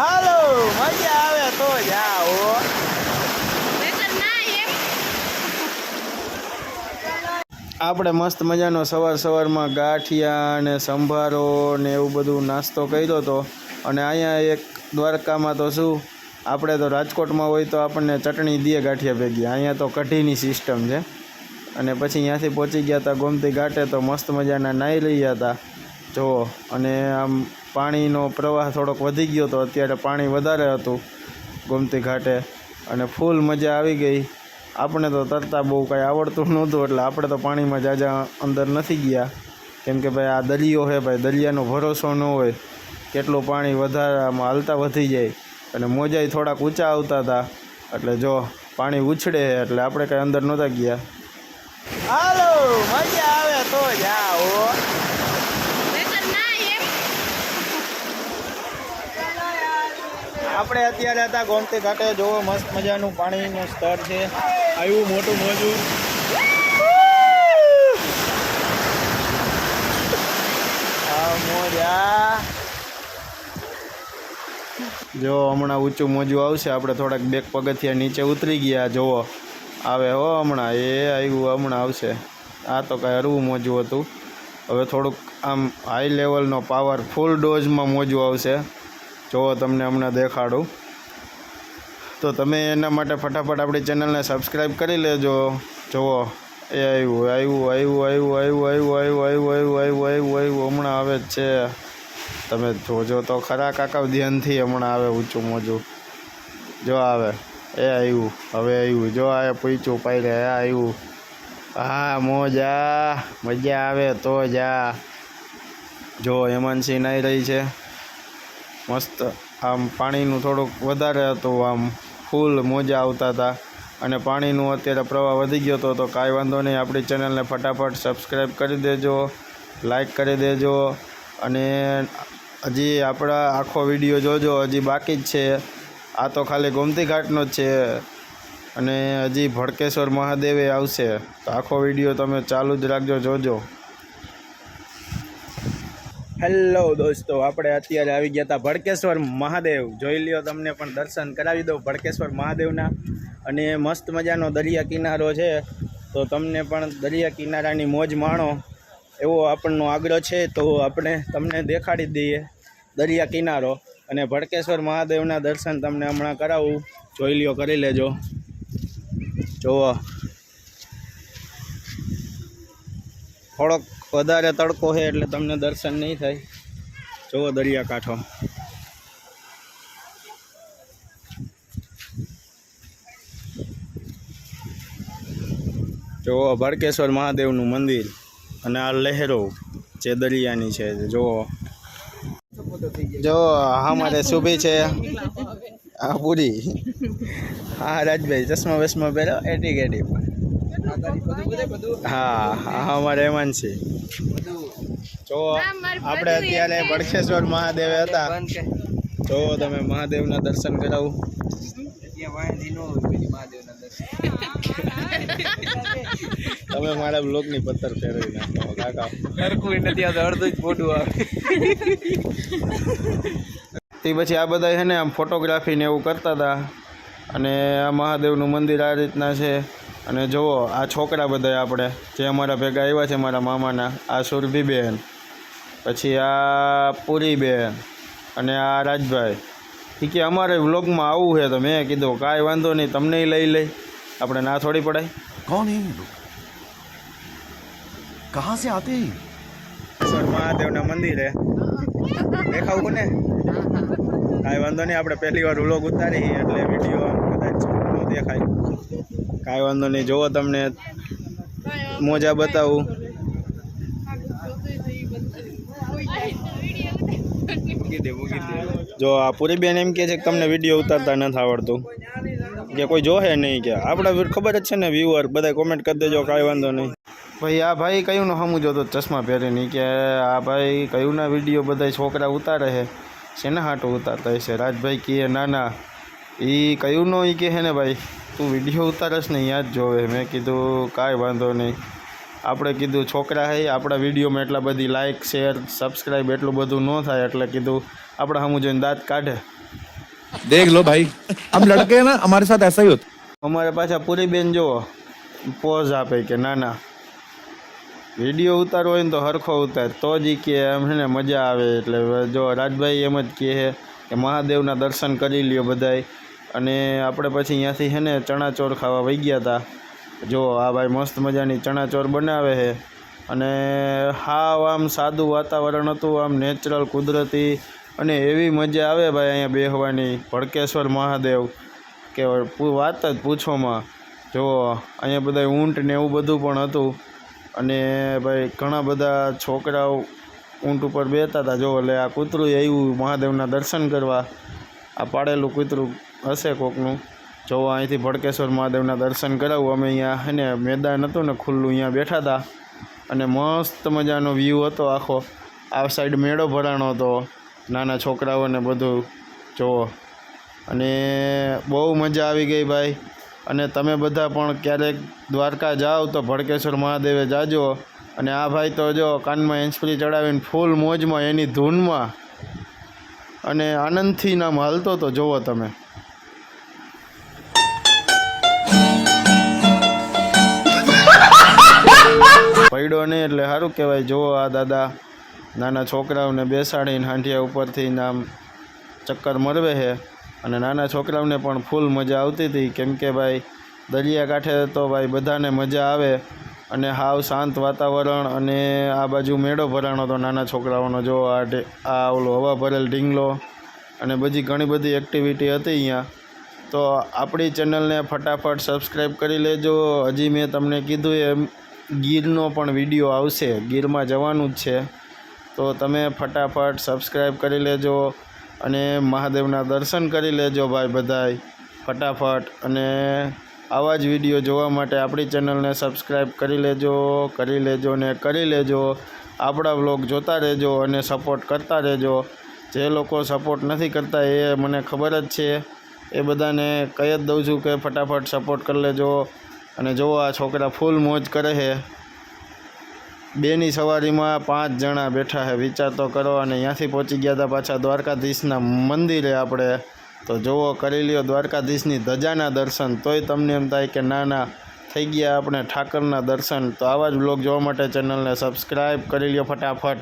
હાલો, મજા આવે તો જાઓ આપણે મસ્ત મજાનો સવાર સવારમાં ગાંઠિયા ને સંભારો ને એવું બધું નાસ્તો કર્યો હતો અને અહીંયા એક દ્વારકામાં તો શું, આપણે તો રાજકોટમાં હોય તો આપણને ચટણી દઈએ ગાંઠિયા ભેગી. અહીંયા તો કઢીની સિસ્ટમ છે. અને પછી અહીંયાથી પહોંચી ગયા હતા ગોમતી ઘાટે તો મસ્ત મજાના નાહી લઈ ગયા હતા જુઓ, અને આમ પાણીનો પ્રવાહ થોડોક વધી ગયો હતો અત્યારે પાણી વધારે હતું ગોમતી ઘાટે. અને ફૂલ મજા આવી ગઈ. આપણે તો તરતા બહુ કાંઈ આવડતું નહોતું, એટલે આપણે તો પાણીમાં જાજા અંદર નથી ગયા. કેમ કે ભાઈ આ દરિયો છે ભાઈ, દરિયાનો ભરોસો ન હોય. કેટલું પાણી વધારામાં હાલતા વધી જાય. અને મોજાય થોડાક ઊંચા આવતા હતા. એટલે જો પાણી ઉછળે, એટલે આપણે કાંઈ અંદર નહોતા ગયા. હાલો, મજા આવે તો નહીંતર ના એમ આપણે અત્યારે હતા ગોમતી ઘાટે. જોવો મસ્ત મજાનું પાણીનું સ્તર છે. આવ્યું મોટું મોજું. મોજા. જો હમણાં ઊંચું મોજું આવશે. આપણે થોડાક બેક પગથિયા નીચે ઉતરી ગયા. જોવો આવે હો હમણાં. એ આવ્યું હમણાં આવશે. આ તો કાંઈ હરવું મોજું હતું. હવે થોડુંક આમ હાઈ લેવલનો પાવર ફૂલ ડોઝમાં મોજું આવશે. જોવો તમને હમણાં દેખાડું તો તમે એના માટે ફટાફટ આપણી ચેનલને સબસ્ક્રાઈબ કરી લેજો જુઓ એ આવ્યું આવ્યું આવ્યું આવ્યું આવ્યું આવ્યું આવ્યું આવ્યું આવ્યું આવ્યું આવ્યું હમણાં આવે જ છે તમે જોજો તો ખરા કાકા ધ્યાનથી હમણાં આવે ઊંચું મોજું જો આવે એ આવ્યું હવે આવ્યું જો આ પૂછ્યું પાયરે એ આવ્યું હા મોજા મજા આવે તો જા જો હેમંતસિંહ નહીં રહી છે મસ્ત. આમ પાણીનું થોડુંક વધારે હતું, આમ ફૂલ મોજા આવતા હતા. અને પાણીનું અત્યારે પ્રવાહ વધી ગયો હતો તો કાંઈ વાંધો નહીં. આપણી ચેનલને ફટાફટ સબસ્ક્રાઈબ કરી દેજો લાઈક કરી દેજો. અને હજી આપણા આખો વીડિયો જોજો, હજી બાકી જ છે. આ તો ખાલી ગોમતી ઘાટનો જ છે. અને હજી ભડકેશ્વર મહાદેવે આવશે. તો આખો વીડિયો તમે ચાલુ જ રાખજો, જોજો. હેલો દોસ્તો, આપણે અત્યારે આવી ગયા હતા ભડકેશ્વર મહાદેવ. જોઈ લ્યો તમને પણ દર્શન કરાવી દઉં ભડકેશ્વર મહાદેવના. અને મસ્ત મજાનો દરિયા કિનારો છે. તો તમને પણ દરિયા કિનારાની મોજ માણો. એવો આપણનો આગ્રહ છે, તો આપણે તમને દેખાડી દઈએ દરિયા કિનારો. અને ભડકેશ્વર મહાદેવના દર્શન તમને હમણાં કરાવું. જોઈ લ્યો, કરી લેજો. જુઓ થોડોક વધારે તડકો છે એટલે તમને દર્શન નહીં થાય. જુઓ દરિયાકાંઠો. જુઓ ભડકેશ્વર મહાદેવનું મંદિર અને આ લહેરો જે દરિયાની છે, જુઓ. જો અમારે શુભી છે. આ પૂરી. હા, રાજભાઈ ચશ્મા વસમા પહેરો એટી ગેટી હા હા અમારે એમાં છે. જો, આપણે અત્યારે ભડકેશ્વર મહાદેવ હતા. તો તમે મહાદેવના દર્શન કરાવું. તમે મારા બ્લોગની પથ્થર ફેરવી નાખો, કાકા. સરખું નથી આ અડધું જ ફોટો આવે તે પછી આ બધા છે ને આમ ફોટોગ્રાફી ને એવું કરતા હતા. અને આ મહાદેવનું મંદિર આ રીતના છે. અને જુઓ આ છોકરા બધા આપણે જે અમારા ભેગા આવ્યા છે મારા મામાના આ સુરભી સુરભીબેન પછી આ પુરી પુરીબેન અને આ રાજભાઈ. એ કે અમારે વ્લોગમાં આવવું છે તો મેં કીધું કાંઈ વાંધો નહીં તમને લઈ લઈ. આપણે ના થોડી પડાય. કોણ કહા સે આતે સર મહાદેવના મંદિરે. દેખાવું કોને? કાંઈ વાંધો નહીં આપણે પહેલી વાર વ્લોગ ઉતારી એટલે વીડિયો દેખાય. કાંઈ વાંધો નહીં. જુઓ તમને મોજા બતાવું. જો, આ પૂરી બેન એમ કે છે કે તમને વીડિયો ઉતારતા નથી આવડતું. કે કોઈ જોહે નહીં કે. આપણે ખબર જ છે ને વ્યુઅર બધા કોમેન્ટ કરી દેજો, કાંઈ વાંધો નહીં. ભાઈ, આ ભાઈ કયું નો હમું જોતો ચશ્મા પહેરીને કે, આ ભાઈ કયું ના વીડિયો બધા છોકરા ઉતારે છે? શેના હાટું ઉતારતા હશે? રાજભાઈ કહે, ના ના कयू नो ये कहे ने भाई तू विडियो उतारस नहीं आज जो मैं कीधु कई बाधो नहीं आप कीधु छोक है अपना विडियो में एट बड़ी लाइक शेर सब्सक्राइब एटल बधु न कीधु आप हम जो दात काढ़े देख लो भाई हम लड़के हैं ना हमारे साथ ऐसा ही होता हमारे पास पूरी बेन जो पोज आपे के ना ना वीडियो उतार हो तो हरखो उतार तो जी के एम मज़ा आए जो राजभाई एमज कहे महादेव ना दर्शन कर लियो बधाई અને આપણે પછી અહીંયાથી છે ને ચણાચોર ખાવા વહી ગયા હતા જો, આ ભાઈ મસ્ત મજાની ચણાચોર બનાવે છે. અને હાવ આમ સાદું વાતાવરણ હતું, આમ નેચરલ કુદરતી અને એવી મજા આવે ભાઈ અહીંયા બેહવાની. ભડકેશ્વર મહાદેવ. કે વાત જ પૂછોમાં. જો, અહીંયા બધા ઊંટ ને એવું બધું પણ હતું. અને ભાઈ ઘણા બધા છોકરાઓ ઊંટ ઉપર બેતા હતા જો, એટલે આ કૂતરું આવ્યું મહાદેવના દર્શન કરવા. આ પાડેલું કૂતરું હશે કોકનું? જો અહીંથી ભડકેશ્વર મહાદેવના દર્શન કરાવું. અમે અહીંયા અને મેદાન હતું ને ખુલ્લું, અહીંયા બેઠા હતા. અને મસ્ત મજાનો વ્યૂ હતો આખો. આ સાઈડ મેળો ભરાણો હતો. નાના છોકરાઓને બધું. જુઓ અને બહુ મજા આવી ગઈ ભાઈ. અને તમે બધા પણ ક્યારેક દ્વારકા જાઓ તો ભડકેશ્વર મહાદેવે જાજો. અને આ ભાઈ તો જો કાનમાં હેન્સફ્રી ચડાવીને ફૂલ મોજમાં એની ધૂનમાં. અને આનંદથી નામ હાલતો તો જુઓ તમે. પડ્યો નહીં એટલે સારું કહેવાય. જુઓ આ દાદા નાના છોકરાઓને બેસાડીને હાંઠિયા ઉપરથી નામ ચક્કર મરવે છે. અને નાના છોકરાઓને પણ ફૂલ મજા આવતી હતી. કેમ કે ભાઈ દરિયાકાંઠે તો ભાઈ બધાને મજા આવે અને હાવ શાંત વાતાવરણ અને આ બાજુ મેળો ભરાણો હતો નાના છોકરાઓનો. જો આ આ ઓલો હવા ભરેલ ઢીંગલો અને બધી ઘણી બધી એક્ટિવિટી હતી અહીંયા. તો આપણી ચેનલને ફટાફટ સબસ્ક્રાઈબ કરી લેજો. હજી મેં તમને કીધું એમ ગીરનો પણ વીડિયો આવશે. ગીરમાં જવાનું જ છે. તો તમે ફટાફટ સબસ્ક્રાઈબ કરી લેજો અને મહાદેવના દર્શન કરી લેજો ભાઈ બધાય. ફટાફટ અને આવા જ વીડિયો જોવા માટે આપણી ચેનલને સબસ્ક્રાઈબ કરી લેજો કરી લેજો ને કરી લેજો. આપણા વ્લોગ જોતા રહેજો અને સપોર્ટ કરતા રહેજો. જે લોકો સપોર્ટ નથી કરતા એ મને ખબર જ છે. એ બધાને કહી જ દઉં છું કે ફટાફટ સપોર્ટ કરી લેજો. અને જો આ છોકરા ફૂલ મોજ કરે છે. બેની સવારીમાં પાંચ જણા બેઠા છે. વિચાર તો કરો અને અહીંયાથી પહોંચી ગયા હતા પાછા દ્વારકાધીશના મંદિરે આપણે. તો જુઓ, કરી લ્યો દ્વારકાધીશની ધજાના દર્શન. તોય તમને એમ થાય કે ના ના, થઈ ગયા આપણે ઠાકરના દર્શન. તો આવા જ બ્લોગ જોવા માટે ચેનલને સબસ્ક્રાઈબ કરી લ્યો ફટાફટ.